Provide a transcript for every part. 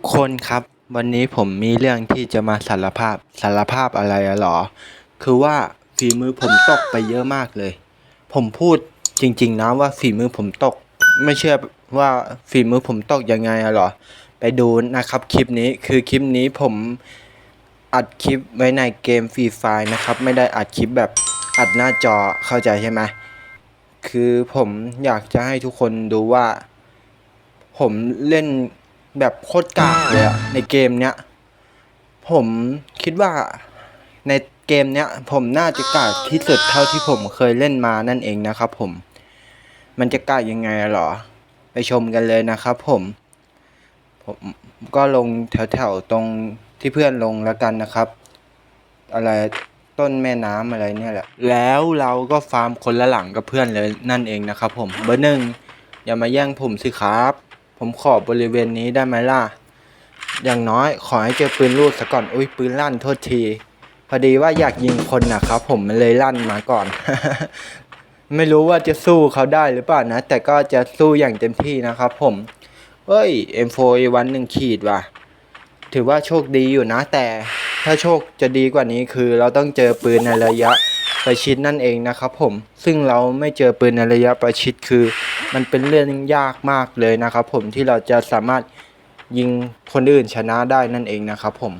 กคนครับ วันนี้ผมมีเรื่องที่จะมาสารภาพสารภาพอะไรอะหรอ คือว่าฝีมือผมตกไปเยอะมากเลย ผมพูดจริง ๆนะว่าฝีมือผมตก ไม่เชื่อว่าฝีมือผมตกยังไงอะหรอ ไปดูนะครับคลิปนี้คือคลิปนี้ผมอัดคลิปไว้ในเกมฟรีไฟนะครับ ไม่ได้อัดคลิปแบบอัดหน้าจอเข้าใจใช่ไหมคือผมอยากจะให้ทุกคนดูว่า ผมเล่น แบบโคตรกากเลยอะในเกมเนี้ย ผมคิดว่าในเกมเนี้ย ผมน่าจะกากที่สุดเท่าที่ผมเคยเล่นมานั่นเองนะครับผม มันจะกากยังไงหรอ ไปชมกันเลยนะครับผม ผมก็ลงแถวๆตรงที่เพื่อนลงแล้วกันนะครับ อะไรต้นแม่น้ำอะไรเนี่ยแหละ แล้วเราก็ฟาร์มคนละหลังกับเพื่อนเลยนั่นเองนะครับผม เบอร์หนึ่งอย่ามาแย่งผมสิครับ ผมขอบริเวณนี้ได้ไหมล่ะ อย่างน้อยขอให้เจอปืนลูดซะก่อน อุ้ยปืนลั่นโทษที พอดีว่าอยากยิงคนนะครับผมมันเลยลั่นมาก่อน ไม่รู้ว่าจะสู้เขาได้หรือเปล่านะ แต่ก็จะสู้อย่างเต็มที่นะครับผมเฮ้ย M4 วันหนึ่งขีดว่ะ ถือว่าโชคดีอยู่นะ แต่ถ้าโชคจะดีกว่านี้คือเราต้องเจอปืนในระยะประชิดนั่นเองนะครับผม ซึ่งเราไม่เจอปืนในระยะประชิดคือ มันเป็นเรื่องยากมากเลยนะครับ ผมที่เราจะสามารถยิงคนอื่นชนะได้นั่นเองนะครับ ผม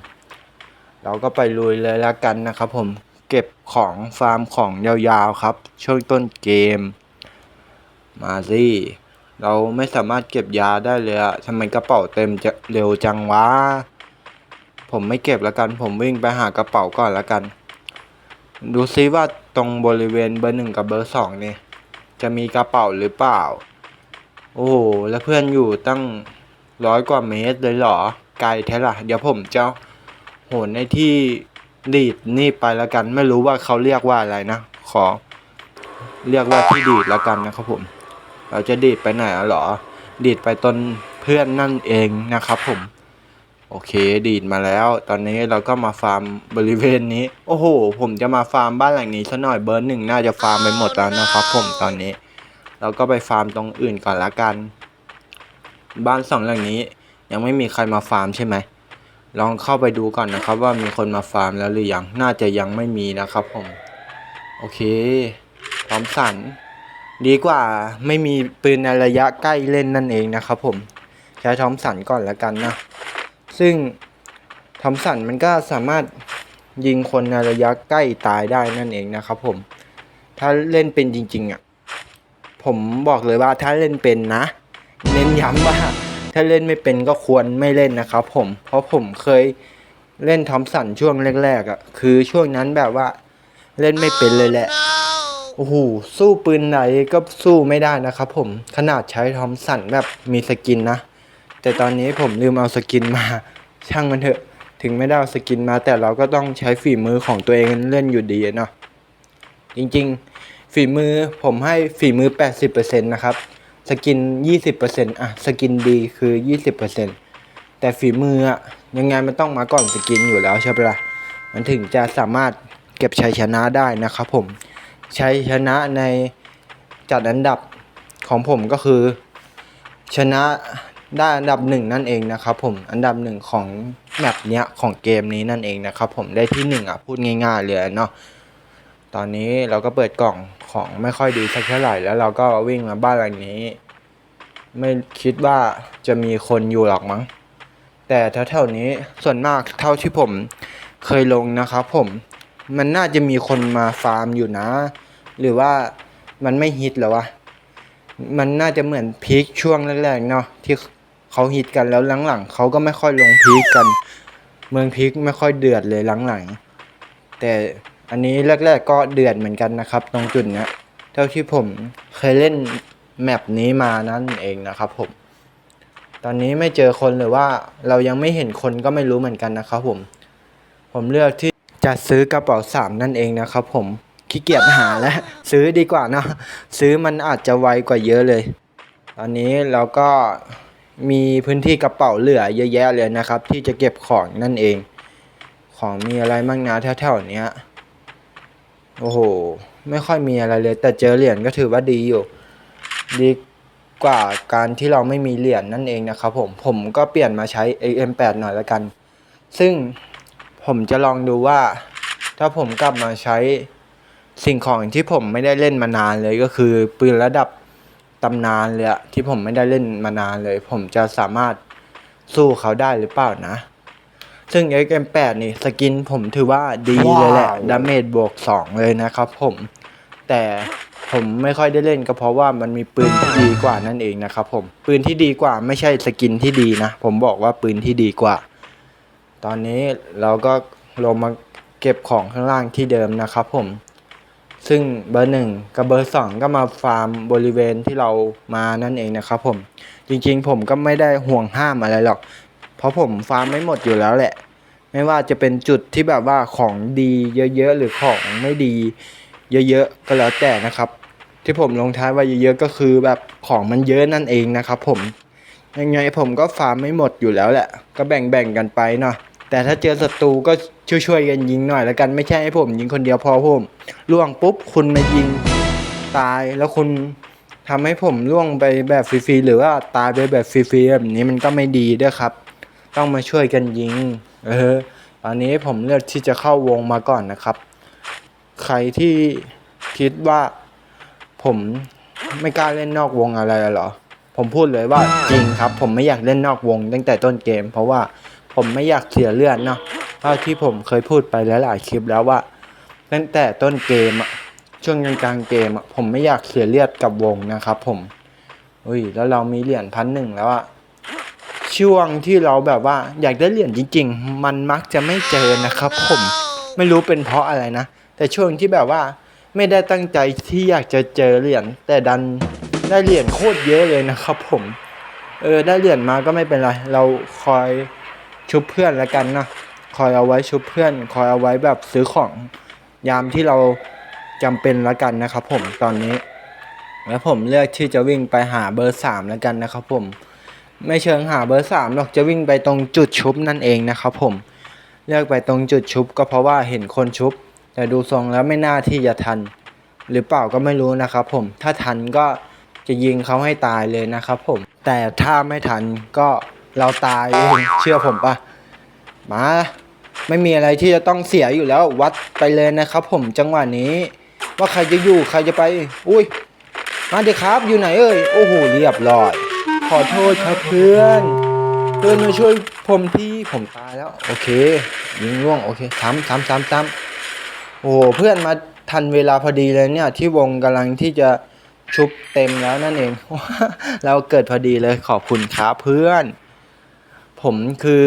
เราก็ไปลุยเลยแล้วกันนะครับ ผมเก็บของฟาร์มของยาวๆครับ ช่วงต้นเกม มาสิเราไม่สามารถเก็บยาได้เลยอะทำไมกระเป๋าเต็มจะเร็วจังวะ ผมไม่เก็บแล้วกัน ผมวิ่งไปหากระเป๋าก่อนแล้วกัน ดูซิว่าตรงบริเวณเบอร์หนึ่งกับเบอร์สองเนี่ย จะมีกระเป๋าหรือเปล่า โอ้โห แล้วเพื่อนอยู่ตั้งร้อยกว่าเมตรเลยเหรอ ไกลแท้ละเดี๋ยวผมจะโหนในที่ดีดนี่ไปแล้วกัน ไม่รู้ว่าเขาเรียกว่าอะไรนะ ขอ เรียกว่าที่ดีดแล้วกันนะครับผม เราจะดีดไปไหนอะเหรอ ดีดไปต้นเพื่อนนั่นเองนะครับผม โอเคดีดมาแล้ว ตอนนี้เราก็มาฟาร์มบริเวณนี้ โอ้โห ผมจะมาฟาร์มบ้านหลังนี้ซะหน่อยเบอร์หนึ่งน่าจะฟาร์มไปหมดแล้วนะครับ ผมตอนนี้ เราก็ไปฟาร์มตรงอื่นก่อนละกัน บ้านสองหลังนี้ ยังไม่มีใครมาฟาร์มใช่ไหมลองเข้าไปดูก่อนนะครับ ว่ามีคนมาฟาร์มแล้วหรือยังน่าจะยังไม่มีนะครับ ผม โอเค พร้อมสันดีกว่าไม่มีปืนในระยะใกล้เล่นนั่นเองนะครับ ผมใช้ทอมสันก่อนละกันนะ ซึ่งทอมสันมันก็สามารถยิงคนในระยะใกล้ตายได้นั่นเองนะครับผม ถ้าเล่นเป็นจริงๆอะ ผมบอกเลยว่าถ้าเล่นเป็นนะ เน้นย้ำว่า ถ้าเล่นไม่เป็นก็ควรไม่เล่นนะครับผม เพราะผมเคยเล่นทอมสันช่วงแรกๆอะ คือช่วงนั้นแบบว่าเล่นไม่เป็นเลยแหละ โอ้โห สู้ปืนไหนก็สู้ไม่ได้นะครับผม ขนาดใช้ทอมสันแบบมีสกินนะ แต่ตอนนี้ผมลืมเอาสกินมา ช่างมันเถอะ ถึงไม่ได้เอาสกินมา แต่เราก็ต้องใช้ฝีมือของตัวเองเล่นอยู่ดีเนาะจริงๆ ฝีมือผมให้ฝีมือ 80%นะครับ สกิน 20%อะสกินดีคือ 20%แต่ฝีมืออะยังไงมันต้องมาก่อนสกินอยู่แล้วใช่ปะล่ะมันถึงจะสามารถเก็บชัยชนะได้นะครับผมชัยชนะในจัดอันดับของผมก็คือชนะ ได้อันดับหนึ่งนั่นเองนะครับผมอันดับหนึ่งของแมปเนี้ยของเกมนี้นั่นเองนะครับผมได้ที่หนึ่งอะพูดง่ายๆเลยเนาะตอนนี้เราก็เปิดกล่องของไม่ค่อยดีสักเท่าไหร่แล้วเราก็วิ่งมาบ้านหลังนี้ ไม่คิดว่าจะมีคนอยู่หรอกมั้ง แต่แถวๆนี้ส่วนมากเท่าที่ผมเคยลงนะครับผมมันน่าจะมีคนมาฟาร์มอยู่นะ หรือว่ามันไม่ฮิตหรอวะมันน่าจะเหมือนพีคช่วงแรกๆเนาะที่ เขาฮิตกันแล้วหลังๆเขาก็ไม่ค่อยลงพีคกัน เมืองพีคไม่ค่อยเดือดเลยหลังๆแต่อันนี้แรก ๆ ก็เดือดเหมือนกันนะครับ ตรงจุดเนี้ยเท่าที่ผมเคยเล่นแมปนี้มานั่นเองนะครับผม ตอนนี้ไม่เจอคนหรือว่าเรายังไม่เห็นคนก็ไม่รู้เหมือนกันนะครับผม ผมเลือกที่จะซื้อกระเป๋าสามนั่นเองนะครับผมขี้เกียจหาแล้วซื้อดีกว่าเนะซื้อมันอาจจะไวกว่าเยอะเลย ตอนนี้เราก็ มีพื้นที่กระเป๋าเหลือเยอะแยะเลยนะครับ ที่จะเก็บของนั่นเอง ของมีอะไรมั่งนะแถวๆเนี้ยโอ้โห ไม่ค่อยมีอะไรเลย แต่เจอเหรียญก็ถือว่าดีอยู่ ดีกว่าการที่เราไม่มีเหรียญนั่นเองนะครับผม ผมก็เปลี่ยนมาใช้ AM8 หน่อยละกัน ซึ่งผมจะลองดูว่า ถ้าผมกลับมาใช้สิ่งของที่ผมไม่ได้เล่นมานานเลยก็คือปืนระดับ ตำนานเลยอะที่ผมไม่ได้เล่นมานานเลย ผมจะสามารถสู้เขาได้หรือเปล่านะ ซึ่ง XM8 นี่สกินผมถือว่าดีเลยแหละว้าวดาเมจบวก 2 เลยนะครับผม แต่ผมไม่ค่อยได้เล่นก็เพราะว่ามันมีปืนที่ดีกว่านั่นเองนะครับผม ปืนที่ดีกว่าไม่ใช่สกินที่ดีนะ ผมบอกว่าปืนที่ดีกว่า ตอนนี้เราก็ลงมาเก็บของข้างล่างที่เดิมนะครับผม ซึ่งเบอร์หนึ่งกับเบอร์สองก็มาฟาร์มบริเวณที่เรามานั่นเองนะครับผมจริงๆผมก็ไม่ได้ห่วงห้ามอะไรหรอก เพราะผมฟาร์มไม่หมดอยู่แล้วแหละ ไม่ว่าจะเป็นจุดที่แบบว่าของดีเยอะๆหรือของไม่ดี เยอะๆก็แล้วแต่นะครับ ที่ผมลงท้ายว่าเยอะๆก็คือแบบของมันเยอะนั่นเองนะครับ ผมยังไงผมก็ฟาร์มไม่หมดอยู่แล้วแหละ ก็แบ่งๆกันไปเนาะแต่ถ้าเจอศัตรูก็ ช่วยๆกันยิงหน่อยแล้วกันไม่ใช่ให้ผม ยิงคนเดียวพอผมล่วงปุ๊บคุณมายิงตายแล้วคุณทำให้ผมล่วงไปแบบฟรีๆหรือว่าตายไปแบบฟรีๆแบบนี้มันก็ไม่ดีด้วยครับ ต้องมาช่วยกันยิง เออตอนนี้ผมเลือกที่จะเข้าวงมาก่อนนะครับ ใครที่คิดว่าผมไม่กล้าเล่นนอกวงอะไรหรอ ผมพูดเลยว่าจริงครับ ผมไม่อยากเล่นนอกวงตั้งแต่ต้นเกม เพราะว่าผมไม่อยากเสียเลือดเนาะ เท่าที่ผมเคยพูดไปหลายๆคลิปแล้วว่า ตั้งแต่ต้นเกมอะช่วงกลางเกมอะผมไม่อยากเสียเลือดกับวงนะครับ ผมอุ้ยแล้วเรามีเหรียญพันหนึ่งแล้วอะช่วงที่เราแบบว่าอยากได้เหรียญจริง ๆ มันมักจะไม่เจอนะครับ ผมไม่รู้เป็นเพราะอะไรนะ แต่ช่วงที่แบบว่าไม่ได้ตั้งใจที่อยากจะเจอเหรียญแต่ดันได้เหรียญโคตรเยอะเลยนะครับ ผมเออได้เหรียญมาก็ไม่เป็นไร เราคอยชุบเพื่อนแล้วกันนะ คอยเอาไว้ชุบเพื่อน คอยเอาไว้แบบซื้อของยามที่เราจำเป็นแล้วกันนะครับ ผมตอนนี้ แล้วผมเลือกที่จะวิ่งไปหาเบอร์สามแล้วกันนะครับ ผม ไม่เชิงหาเบอร์สามหรอกจะวิ่งไปตรงจุดชุบนั่นเองนะครับ ผม เลือกไปตรงจุดชุบ ก็เพราะว่าเห็นคนชุบ แต่ดูทรงแล้วไม่น่าที่จะทัน หรือเปล่าก็ไม่รู้นะครับ ผมถ้าทันก็จะยิงเขาให้ตายเลยนะครับ ผม แต่ถ้าไม่ทันก็เราตายเองเชื่อผมปะ มา ไม่มีอะไรที่จะต้องเสียอยู่แล้ววัดไปเลยนะครับ ผมจังหวะนี้ ว่าใครจะอยู่ใครจะไป อุ้ยมาเดี๋ยวครับ อยู่ไหนเอ่ยโอ้โหเรียบร้อย ขอโทษครับเพื่อนเพื่อนมาช่วยผมที่ผมตายแล้ว โอเค ยิงล่วงโอเคซ้ำซ้ำซ้ำซ้ำโอ้โหเพื่อนมาทันเวลาพอดีเลยเนี่ย ที่วงกำลังที่จะชุบเต็มแล้วนั่นเองเราเกิดพอดีเลยขอบคุณครับเพื่อน ผมคือ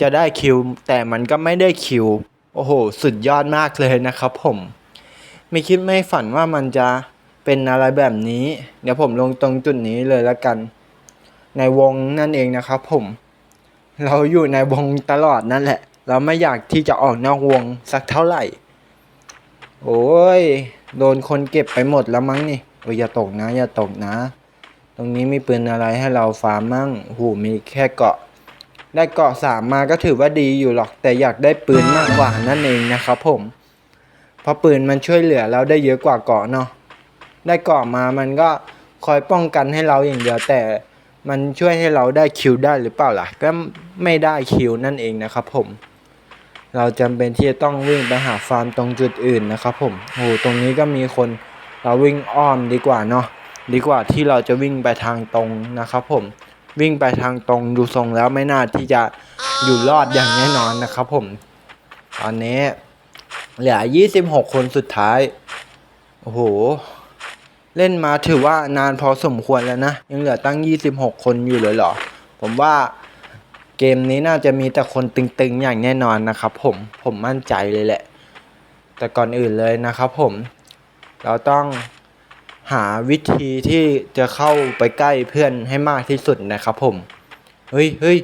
จะได้คิว แต่มันก็ไม่ได้คิว โอ้โห สุดยอดมากเลยนะครับผม ไม่คิดไม่ฝันว่ามันจะเป็นอะไรแบบนี้ เดี๋ยวผมลงตรงจุดนี้เลยละกัน ในวงนั่นเองนะครับผม เราอยู่ในวงตลอดนั่นแหละ เราไม่อยากที่จะออกนอกวงสักเท่าไหร่ โอ้ย โดนคนเก็บไปหมดแล้วมั้งนี่โอ้ยอย่าตกนะ อย่าตกนะ ตรงนี้มีปืนอะไรให้เราฟาร์มมั่งโอ้โหมีแค่เกาะ ได้เกาะสามมาก็ถือว่าดีอยู่หรอก แต่อยากได้ปืนมากกว่านั่นเองนะครับผม เพราะปืนมันช่วยเหลือเราได้เยอะกว่าเกาะเนาะได้เกาะมามันก็คอยป้องกันให้เราอย่างเดียวแต่มันช่วยให้เราได้คิวได้หรือเปล่าล่ะ ก็ไม่ได้คิวนั่นเองนะครับผม เราจำเป็นที่จะต้องวิ่งไปหาฟาร์มตรงจุดอื่นนะครับผมโอ้ตรงนี้ก็มีคนเราวิ่งอ้อมดีกว่าเนาะดีกว่าที่เราจะวิ่งไปทางตรงนะครับผม วิ่งไปทางตรงดูทรงแล้วไม่น่าที่จะอยู่รอดอย่างแน่นอนนะครับผม ตอนนี้ เหลือ 26 คนสุดท้าย โอ้โห เล่นมาถือว่านานพอสมควรแล้วนะ ยังเหลือตั้ง 26 คนอยู่เลยเหรอ ผมว่าเกมนี้น่าจะมีแต่คนตึงๆอย่างแน่นอนนะครับผม ผมมั่นใจเลยแหละ แต่ก่อนอื่นเลยนะครับผม เราต้อง หาวิธีที่จะเข้าไปใกล้เพื่อนให้มากที่สุดนะครับผม เฮ้ยเฮ้ย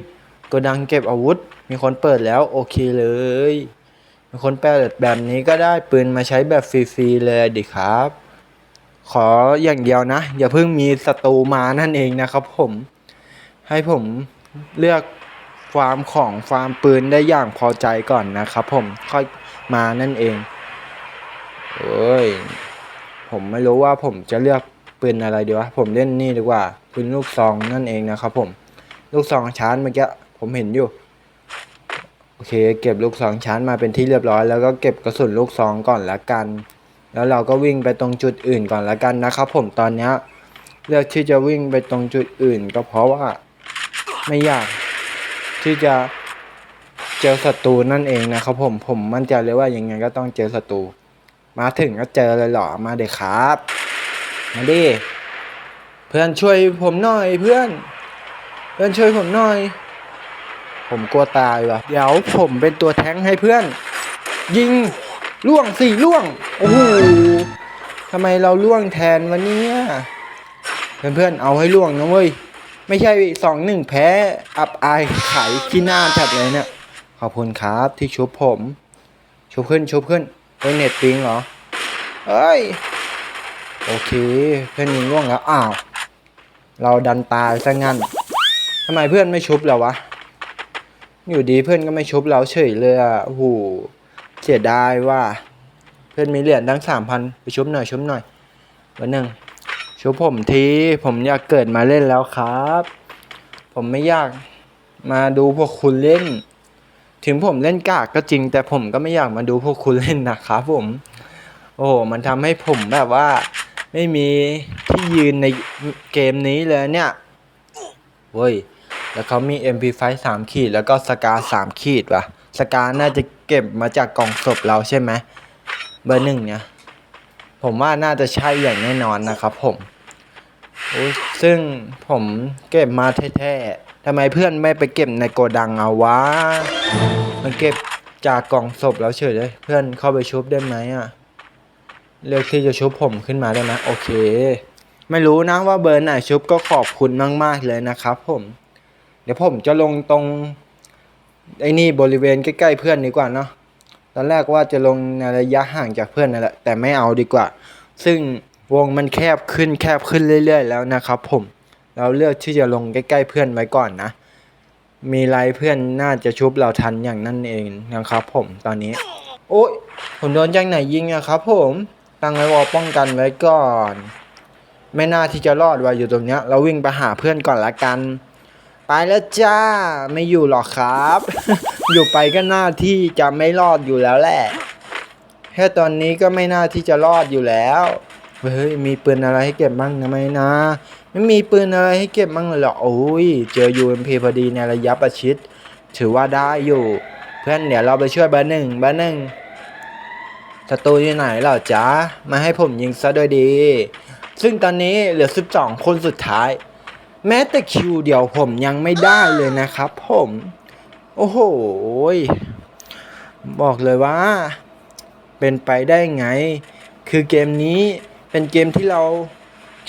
กดังเก็บอาวุธ มีคนเปิดแล้วโอเคเลย มีคนเปิดแบบนี้ก็ได้ปืนมาใช้แบบฟรีๆเลยดิครับ ขออย่างเดียวนะ อย่าเพิ่งมีศัตรูมานั่นเองนะครับผม ให้ผมเลือกฟาร์มของฟาร์มปืนได้อย่างพอใจก่อนนะครับผม ค่อยมานั่นเอง โอ้ย ผมไม่รู้ว่าผมจะเลือกปืนอะไรดีวะ ผมเล่นนี่ดีกว่าปืนลูกซองนั่นเองนะครับผม ลูกซองชาร์จเมื่อกี้ผมเห็นอยู่ โอเค เก็บลูกซองชาร์จมาเป็นที่เรียบร้อย แล้วก็เก็บกระสุนลูกซองก่อนละกัน แล้วเราก็วิ่งไปตรงจุดอื่นก่อนละกันนะครับผมตอนนี้เลือกที่จะวิ่งไปตรงจุดอื่น ก็เพราะว่าไม่อยากที่จะเจอศัตรูนั่นเองนะครับผมผมมั่นใจเลยว่ายังไงก็ต้องเจอศัตรู มาถึงก็เจอเลยเหรอ มาเด็กครับ มาดิ เพื่อนช่วยผมหน่อยเพื่อน เพื่อนช่วยผมหน่อย ผมกลัวตายว่ะ เดี๋ยวผมเป็นตัวแท้งให้เพื่อน ยิงล่วงสี่ล่วง โอ้โหทำไมเราล่วงแทนวันนี้เพื่อนๆเอาให้ล่วงนะเว้ย ไม่ใช่สองหนึ่งแพ้ อับอายขายขี้หน้าจัดเลยเนี่ย ขอบคุณครับที่ชุบผม ชุบขึ้นชุบขึ้น เฮ้ยเน็ตปิงเหรอ เอ้ย โอเค เพื่อนยิงล่วงแล้ว อ้าว เราดันตายซะงั้นทำไมเพื่อนไม่ชุบเราวะ อยู่ดีเพื่อนก็ไม่ชุบเราเฉยเลยอะโอ้โหเสียดายว่า เพื่อนมีเหรียญทั้งสามพันไปชุบหน่อยชุบหน่อยวันหนึ่งชุบผมทีผมอยากเกิดมาเล่นแล้วครับ ผมไม่อยากมาดูพวกคุณเล่น ถึงผมเล่นกากก็จริง แต่ผมก็ไม่อยากมาดูพวกคุณเล่นนะครับผม โอ้โห มันทำให้ผมแบบว่า ไม่มีที่ยืนในเกมนี้เลยเนี่ยเว้ย แล้วเขามี MP5 3ขีด แล้วก็สกา3ขีดว่ะ สกาน่าจะเก็บมาจากกล่องศพเราใช่ไหมเบอร์หนึ่งเนี่ย ผมว่าน่าจะใช่อย่างแน่นอนนะครับผม ซึ่งผมเก็บมาแท้ๆำไมเพื่อนไม่ไปเก็บในโกดังเอาวะ มันเก็บจากกล่องศพแล้วเฉยเลย เพื่อนเข้าไปชุบได้ไหมอะ เลือกที่จะชุบผมขึ้นมาได้ไหมโอเค ไม่รู้นะว่าเบอร์ไหนชุบก็ขอบคุณมาก ๆ เลยนะครับผม เดี๋ยวผมจะลงตรงไอ้นี่บริเวณใกล้ๆเพื่อนดีกว่าเนาะ ตอนแรกว่าจะลงในระยะห่างจากเพื่อนนั่นแหละ แต่ไม่เอาดีกว่า ซึ่งวงมันแคบขึ้นแคบขึ้นเรื่อย ๆ แล้วนะครับผม เราเลือกที่จะลงใกล้ๆเพื่อนไว้ก่อนนะ มีไรเพื่อนน่าจะชุบเราทันอย่างนั่นเองนะครับ ผมตอนนี้ โอ้ยผมโดนจากไหนยิงอะครับ ผมตั้งไว้วอลป้องกันไว้ก่อน ไม่น่าที่จะรอดว่าอยู่ตรงเนี้ย เราวิ่งไปหาเพื่อนก่อนละกัน ไปแล้วจ้าไม่อยู่หรอกครับ อยู่ไปก็น่าที่จะไม่รอดอยู่แล้วแหละแค่ตอนนี้ก็ไม่น่าที่จะรอดอยู่แล้ว เฮ้ย มีปืนอะไรให้เก็บบ้างนะไหมนะ ไม่มีปืนอะไรให้เก็บบ้งเลยเหรอโอ้ยเจอ UMP พอดีในระยะประชิด ถือว่าได้อยู่ เพื่อนเดี๋ยวเราไปช่วยเบอร์หนึ่งเบอร์หนึ่งศัตรูอยู่ไหนเหรอจ๊ะมาให้ผมยิงซะด้วยดี ซึ่งตอนนี้เหลือ 12 คนสุดท้าย แม้แต่คิวเดียวผมยังไม่ได้เลยนะครับผม โอ้โห บอกเลยว่า เป็นไปได้ไง คือเกมนี้เป็นเกมที่เรา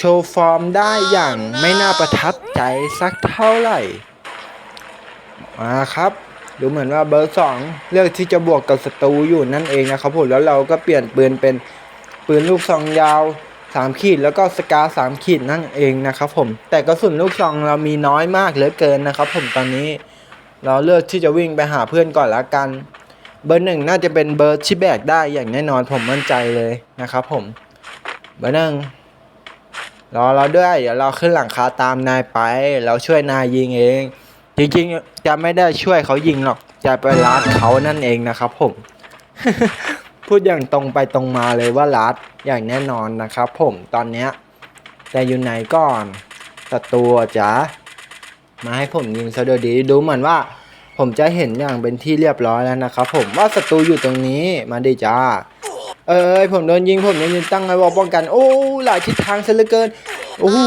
โชว์ฟอร์มได้อย่างไม่น่าประทับใจสักเท่าไหร่ มาครับดูเหมือนว่าเบอร์สองเลือกที่จะบวกกับศัตรูอยู่นั่นเองนะครับผมแล้วเราก็เปลี่ยนปืนเป็นปืนลูกซองยาวสามขีดแล้วก็สกาสามขีดนั่นเองนะครับผมแต่กระสุนลูกซองเรามีน้อยมากเหลือเกินนะครับผมตอนนี้เราเลือกที่จะวิ่งไปหาเพื่อนก่อนละกัน เบอร์หนึ่งน่าจะเป็นเบอร์ที่แบกได้อย่างแน่นอนผมมั่นใจเลยนะครับผมเบอร์หนึ่ง รอเราด้วย เดี๋ยวเราขึ้นหลังคาตามนายไป เราช่วยนายยิงเอง จริงๆ จะไม่ได้ช่วยเขายิงหรอก จะไปลัดเขานั่นเองนะครับผม พูดอย่างตรงไปตรงมาเลยว่าลัดอย่างแน่นอนนะครับผมตอนเนี้ยแต่อยู่ไหนก่อนศัตรูจ๋ามาให้ผมยิงซะดยดีดูเหมือนว่า ผมจะเห็นอย่างเป็นที่เรียบร้อยแล้วนะครับผมว่าศัตรูอยู่ตรงนี้มาดิจ้า เอ้ยผมโดนยิงผมยังยืนตั้งไว้วอลป้องกัน โอ้หลายทิศทางซะเหลือเกินโอ้โห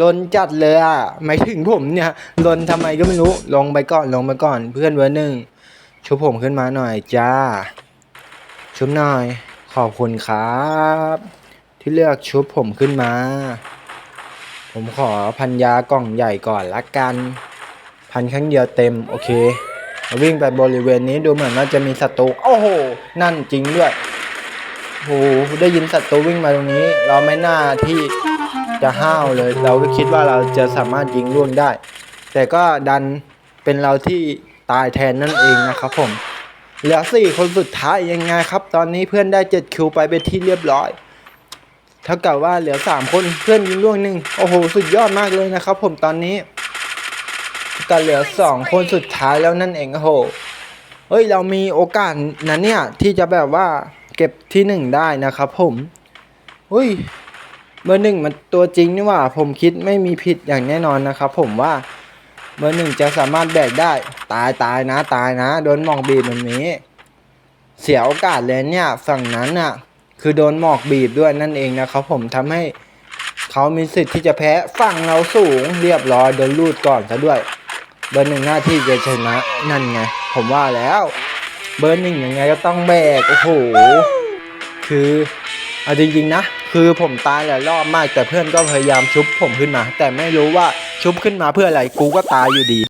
ลนจัดเลยอะหมายถึงผมเนี่ยลนทำไมก็ไม่รู้ลงไปก่อนลงไปก่อน เพื่อนเวอร์หนึ่งชุบผมขึ้นมาหน่อยจ้า ชุบหน่อย ขอบคุณครับ ที่เลือกชุบผมขึ้นมา ผมขอพันยากล่องใหญ่ก่อนละกัน พันครั้งเดียวเต็มโอเค วิ่งไปบริเวณนี้ดูเหมือนว่าจะมีศัตรูโอ้โห นั่นจริงด้วยโอ้โหได้ยินศัตรูวิ่งมาตรงนี้ เราไม่น่าที่จะห้าวเลย เราก็คิดว่าเราจะสามารถยิงล่วงได้ แต่ก็ดันเป็นเราที่ตายแทนนั่นเองนะครับผมเหลือสี่คนสุดท้ายยังไงครับ ตอนนี้เพื่อนได้เจ็ดคิวไปเป็นที่เรียบร้อยเท่ากับว่าเหลือสามคนเพื่อนยิงล่วงหนึ่งโอ้โห สุดยอดมากเลยนะครับผมตอนนี้ ก็เหลือสองคนสุดท้ายแล้วนั่นเองโอ้โหเฮ้ยเรามีโอกาสนะเนี่ย ที่จะแบบว่าเก็บที่หนึ่งได้นะครับผมเฮ้ยเบอร์หนึ่งมันตัวจริงนี่ว่า ผมคิดไม่มีผิดอย่างแน่นอนนะครับผมว่าเบอร์หนึ่งจะสามารถแบกได้ ตายตายนะ ตายนะ โดนหมองบีบแบบนี้ เสียโอกาสเลยเนี่ยฝั่งนั้นน่ะ คือโดนหมอกบีบด้วยนั่นเองนะครับผมทำให้เขามีสิทธิ์ที่จะแพ้ฝั่งเราสูงเรียบร้อยโดนลูดก่อนซะด้วย เบอร์หนึ่งหน้าที่จะชนะ นั่นไง ผมว่าแล้ว เบอร์หนึ่งยังไงก็ต้องแบก โอ้โห คือเอาจริงๆนะ คือผมตายหลายรอบมาก แต่เพื่อนก็พยายามชุบผมขึ้นมา แต่ไม่รู้ว่าชุบขึ้นมาเพื่ออะไร กูก็ตายอยู่ดี